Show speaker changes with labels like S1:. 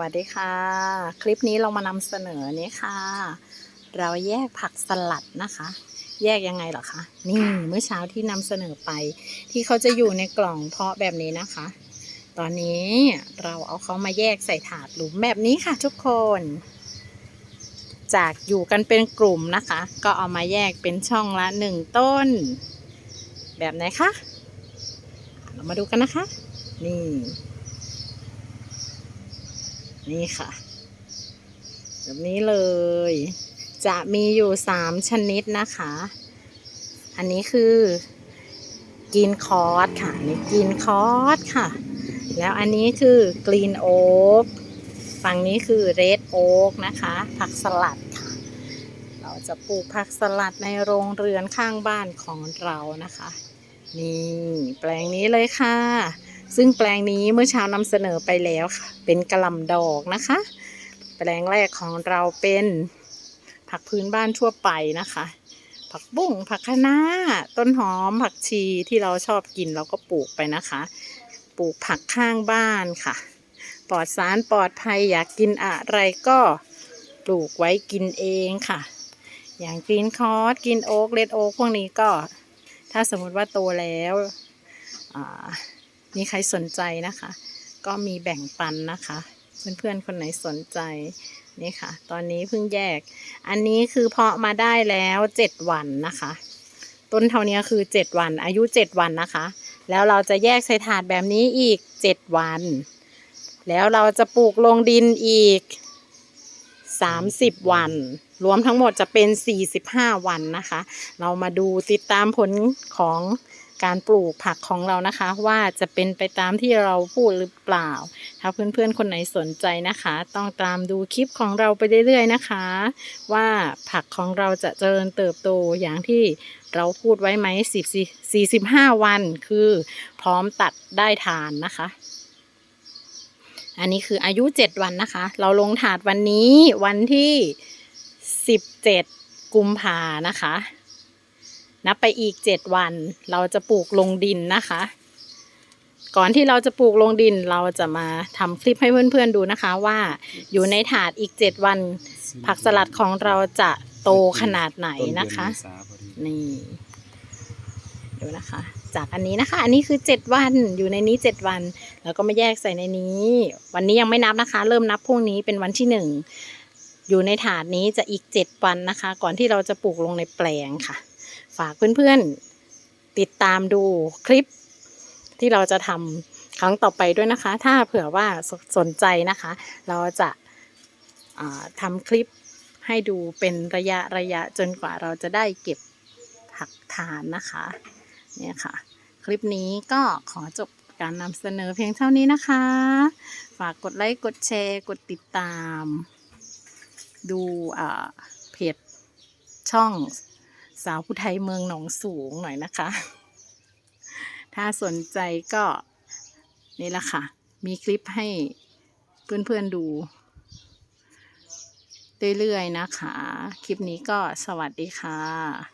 S1: วัสดีค่ะ คลิปนี้เรามานำเสนอนี้ค่ะ เราแยกผักสลัดนะคะ แยกยังไงหรอคะนี่เมื่อเช้าที่นำเสนอไป ที่เขาจะอยู่ในกล่องเพาะแบบนี้นะคะ ตอนนี้เราเอาเขามาแยกใส่ถาดหลุมแบบนี้ค่ะทุกคน จากอยู่กันเป็นกลุ่มนะคะ ก็เอามาแยกเป็นช่องละหนึ่งต้น แบบไหนคะเรามาดูกันนะคะ นี่ นี่ค่ะ แบบนี้เลย จะมีอยู่สามชนิดนะคะ อันนี้คือกินคอร์สค่ะนี่กินคอร์สค่ะ แล้วอันนี้คือกรีนโอ๊กฝั่งนี้คือเรดโอ๊กนะคะ ผักสลัดค่ะ เราจะปลูกผักสลัดในโรงเรือนข้างบ้านของเรานะคะ นี่แปลงนี้เลยค่ะ ซึ่งแปลงนี้เมื่อเช้านำเสนอไปแล้วค่ะ เป็นกระลำดอกนะคะ แปลงแรกของเราเป็นผักพื้นบ้านทั่วไปนะคะ ผักบุ้งผักคะน้าต้นหอม ผักชีที่เราชอบกินเราก็ปลูกไปนะคะ ปลูกผักข้างบ้านค่ะ ปลอดสารปลอดภัยอยากกินอะไรก็ปลูกไว้กินเองค่ะ อย่างกรีนคอร์สกรีนโอ๊กเลดโอ๊กพวกนี้ก็ ถ้าสมมติว่าโตแล้วอ่า มีใครสนใจนะคะ ก็มีแบ่งปันนะคะ เพื่อนๆคนไหนสนใจนี่ค่ะ ตอนนี้เพิ่งแยก อันนี้คือเพาะมาได้แล้วเจ็ดวันนะคะ ต้นเท่านี้คือเจ็ดวัน อายุเจ็ดวันนะคะ แล้วเราจะแยกใส่ถาดแบบนี้อีกเจ็ดวัน แล้วเราจะปลูกลงดินอีกสามสิบวัน รวมทั้งหมดจะเป็นสี่สิบห้าวันนะคะ เรามาดูติดตามผลของ การปลูกผักของเรานะคะ ว่าจะเป็นไปตามที่เราพูดหรือเปล่า ถ้าเพื่อนๆคนไหนสนใจนะคะ ต้องตามดูคลิปของเราไปเรื่อยๆนะคะ ว่าผักของเราจะเจริญเติบโตอย่างที่เราพูดไว้ไหมสิบสี่สิบห้าวันคือพร้อมตัดได้ทานนะคะ อันนี้คืออายุเจ็ดวันนะคะ เราลงถาดวันนี้วันที่สิบเจ็ดกุมภานะคะ นับไปอีกเจ็ดวัน เราจะปลูกลงดินนะคะ ก่อนที่เราจะปลูกลงดินเราจะมาทำคลิปให้เพื่อนๆดูนะคะว่าอยู่ในถาดอีกเจ็ดวัน ผักสลัดของเราจะโตขนาดไหนนะคะ
S2: ต้เดือเมษาพอดี
S1: นี่ดูนะคะ จากอันนี้นะคะ อันนี้คือเจ็ดวันอยู่ในนี้เจ็ดวัน แล้วก็มาแยกใส่ในนี้ วันนี้ยังไม่นับนะคะ เริ่มนับพรุ่งนี้เป็นวันที่หนึ่งอยู่ในถาดนี้จะอีกเจ็ดวันนะคะ ก่อนที่เราจะปลูกลงในแปลงค่ะ ฝากเพื่อนๆ ติดตามดูคลิปที่เราจะทำครั้งต่อไปด้วยนะคะ ถ้าเผื่อว่าสสนใจนะคะ เราจะาทำคลิปให้ดูเป็นระยะระยะจนกว่าเราจะได้เก็บผักทานนะคะเนี่ยค่ะ คลิปนี้ก็ขอจบการนำเสนอเพียงเท่านี้นะคะ ฝากกดไลค์กดแชร์ กดติดตาม ดูเพจช่อง สาวผู้ไทยเมืองหนองสูงหน่อยนะคะ ถ้าสนใจก็นี่ละค่ะ มีคลิปให้เพื่อนๆดูเรื่อยๆนะคะ คลิปนี้ก็สวัสดีค่ะ